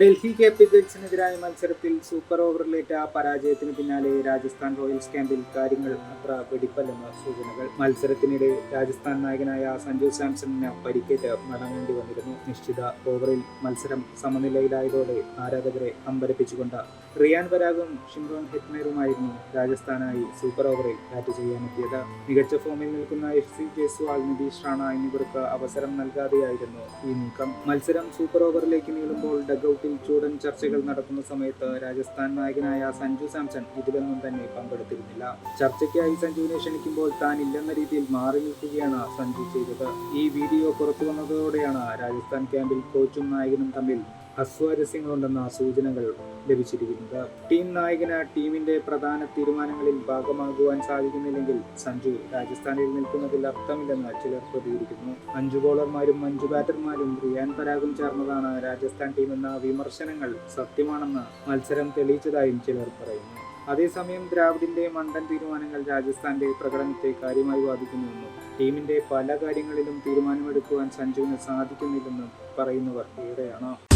ഡൽഹി ക്യാപിറ്റൽസിനെതിരായ മത്സരത്തിൽ സൂപ്പർ ഓവറിലേറ്റ പരാജയത്തിന് പിന്നാലെ രാജസ്ഥാൻ റോയൽസ് ക്യാമ്പിൽ കാര്യങ്ങൾ അത്ര വെടിപ്പല്ലെന്ന സൂചനകൾ. മത്സരത്തിനിടെ രാജസ്ഥാൻ നായകനായ സഞ്ജു സാംസണിന് പരിക്കേറ്റ് മടങ്ങേണ്ടി വന്നിരുന്നു. നിശ്ചിത ഓവറിൽ മത്സരം സമനിലയിലായതോടെ ആരാധകരെ അമ്പരപ്പിച്ചുകൊണ്ട് റിയാൻ പരാഗും ഷിംറോൺ ഹെറ്റ്മേറുമായിരുന്നു രാജസ്ഥാനായി സൂപ്പർ ഓവറിൽ ബാറ്റ് ചെയ്യാനെത്തിയത്. മികച്ച ഫോമിൽ നിൽക്കുന്ന എഫ് സി ജയ്സ്വാൾ നിതീഷ് റാണ എന്നിവർക്ക് അവസരം നൽകാതെയായിരുന്നു ഈ നീക്കം. മത്സരം സൂപ്പർ ഓവറിലേക്ക് നീളുമ്പോൾ ഡഗൌട്ടിൽ ചൂടൻ ചർച്ചകൾ നടക്കുന്ന സമയത്ത് രാജസ്ഥാൻ നായകനായ സഞ്ജു സാംസൺ ഇതിലൊന്നും തന്നെ പങ്കെടുത്തിരുന്നില്ല. ചർച്ചയ്ക്കായി സഞ്ജുവിനെ ക്ഷണിക്കുമ്പോൾ താൻ ഇല്ലെന്ന രീതിയിൽ മാറി നിൽക്കുകയാണ് സഞ്ജു ചെയ്തത്. ഈ വീഡിയോ പുറത്തു വന്നതോടെയാണ് രാജസ്ഥാൻ ക്യാമ്പിൽ കോച്ചും നായകനും തമ്മിൽ അസ്വാരസ്യങ്ങളുണ്ടെന്ന സൂചനകൾ ലഭിച്ചിരിക്കുന്നത് ടീം നായകന് ടീമിന്റെ പ്രധാന തീരുമാനങ്ങളിൽ ഭാഗമാകുവാൻ സാധിക്കുന്നില്ലെങ്കിൽ സഞ്ജു രാജസ്ഥാനിൽ നിൽക്കുന്നതിൽ അർത്ഥമില്ലെന്ന് ചിലർ പ്രതികരിക്കുന്നു. അഞ്ചു ബോളർമാരും അഞ്ചു ബാറ്റർമാരും റിയാൻ പരാഗും ചേർന്നതാണ് രാജസ്ഥാൻ ടീമെന്ന വിമർശനങ്ങൾ സത്യമാണെന്ന് മത്സരം തെളിയിച്ചതായും ചിലർ പറയുന്നു. അതേസമയം ദ്രാവിഡിന്റെ മണ്ടൻ തീരുമാനങ്ങൾ രാജസ്ഥാന്റെ പ്രകടനത്തെ കാര്യമായി ബാധിക്കുന്നുവെന്നും ടീമിന്റെ പല കാര്യങ്ങളിലും തീരുമാനമെടുക്കുവാൻ സഞ്ജുവിന് സാധിക്കുന്നില്ലെന്നും പറയുന്നവർ ഏറെയാണ്